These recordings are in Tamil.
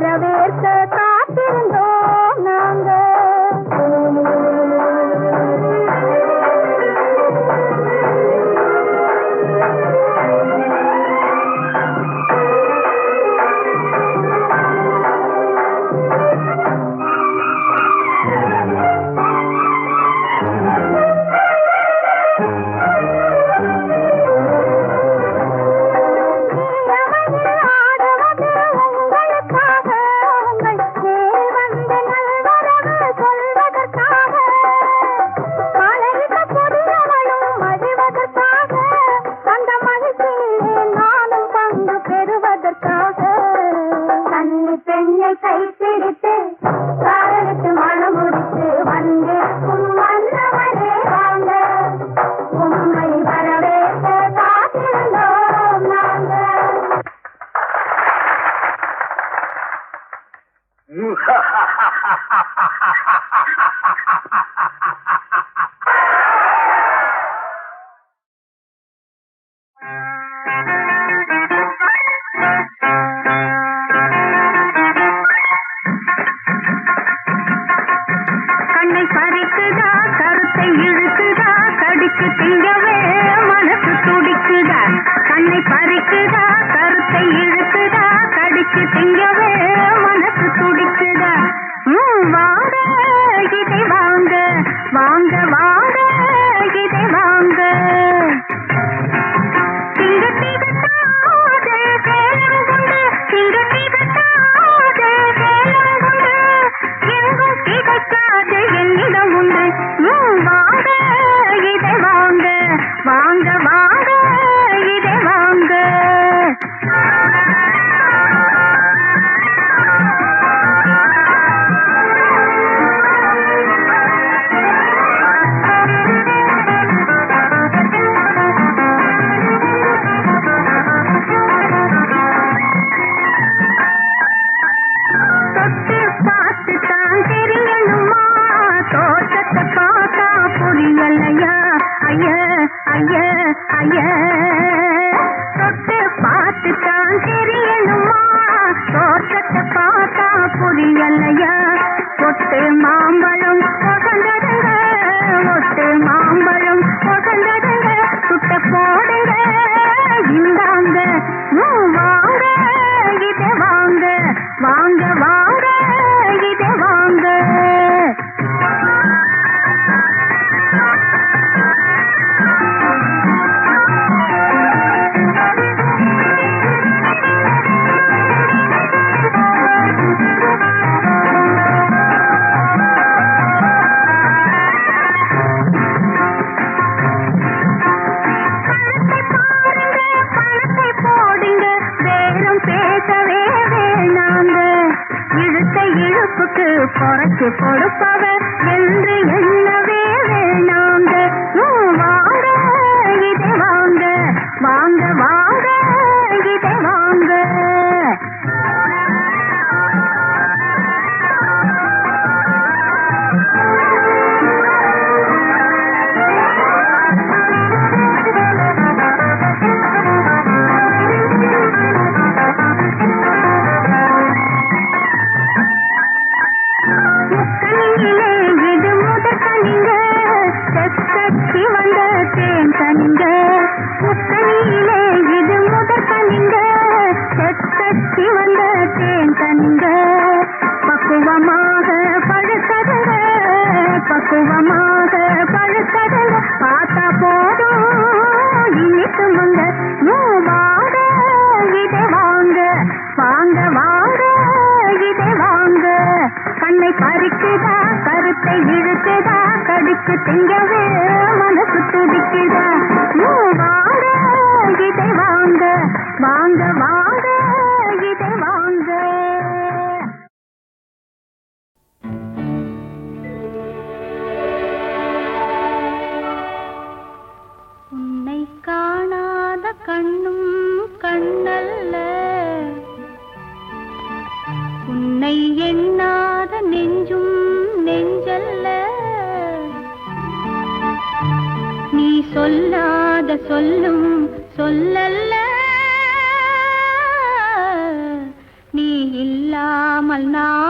வரவேற்க இழுத்துதான் கடுக்கு திங்கவே சொல்லாத சொல்லும் சொல்லல்ல. நீ இல்லாமல் நான்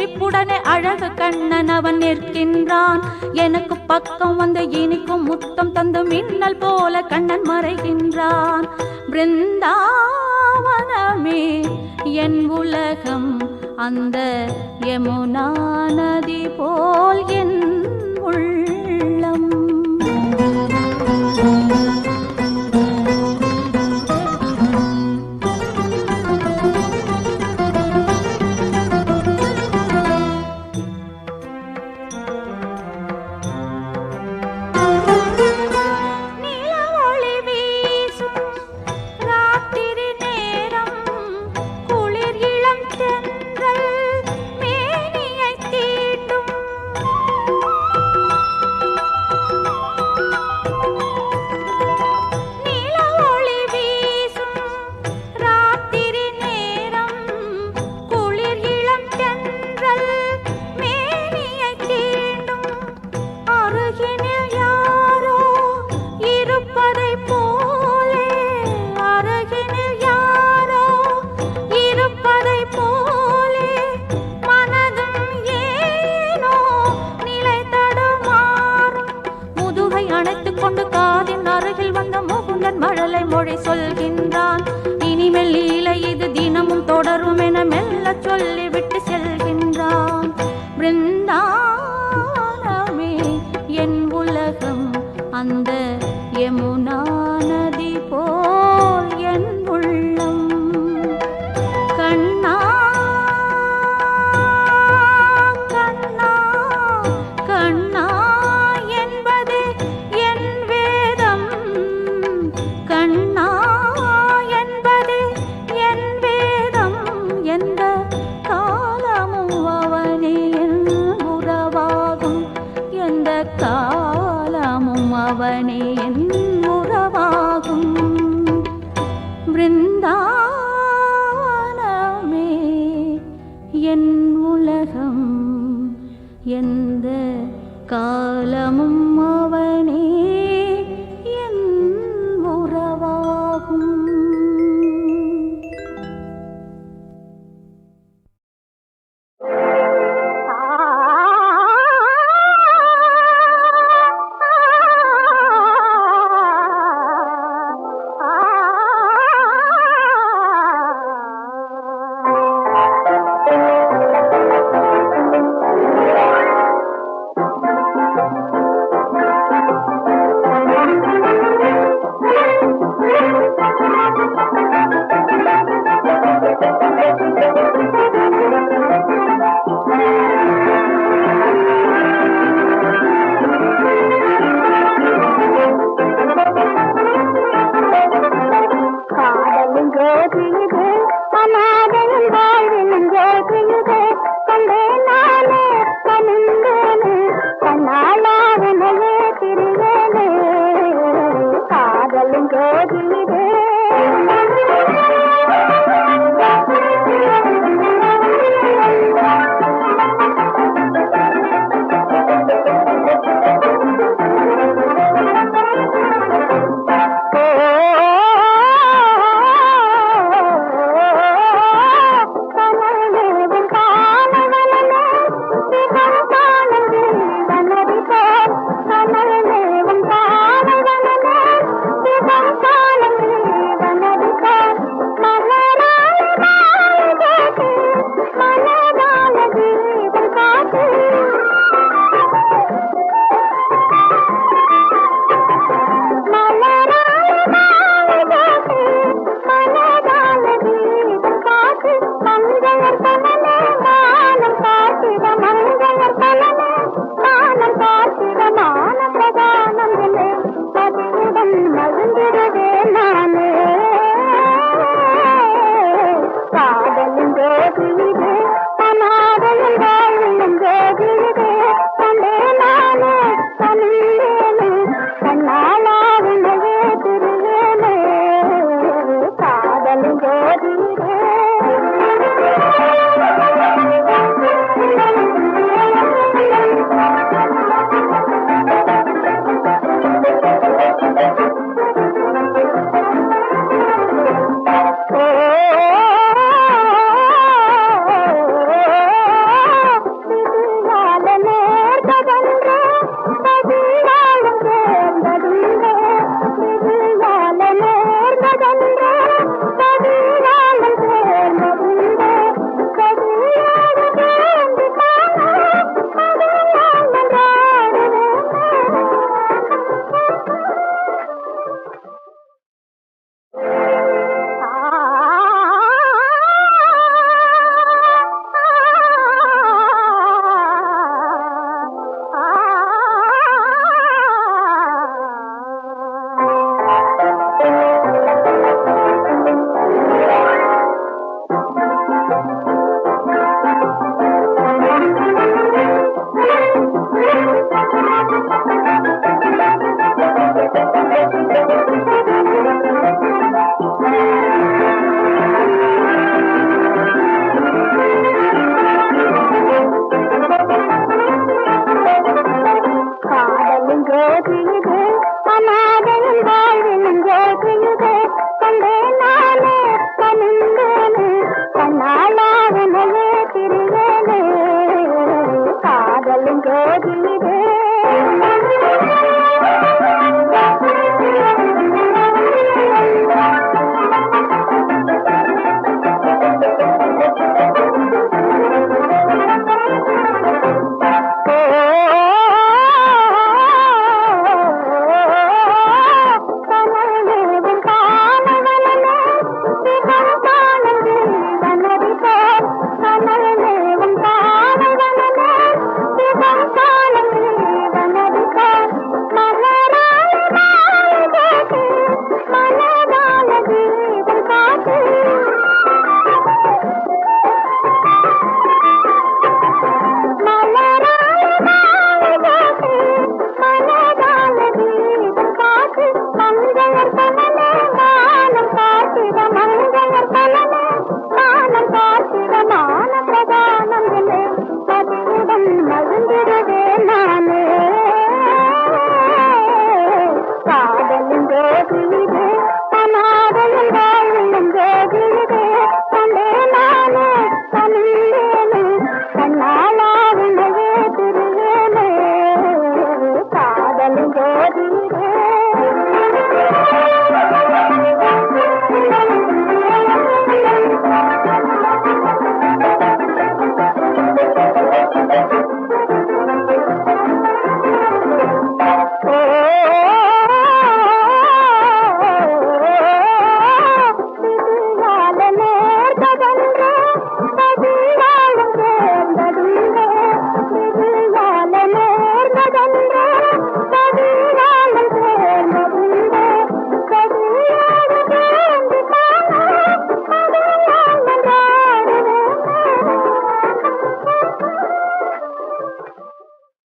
சிரிப்புடனே அழகு கண்ணன் அவன் நிற்கின்றான். எனக்கு பக்கம் வந்து இனிக்கும் முத்தம் தந்து மின்னல் போல கண்ணன் மறைகின்றான். பிருந்தாவனமே என் உலகம் அந்த யமுனா நதி போல் என் உள் அவனே என் உறவாகும். பிருந்தானமே என் உலகம் எந்த கா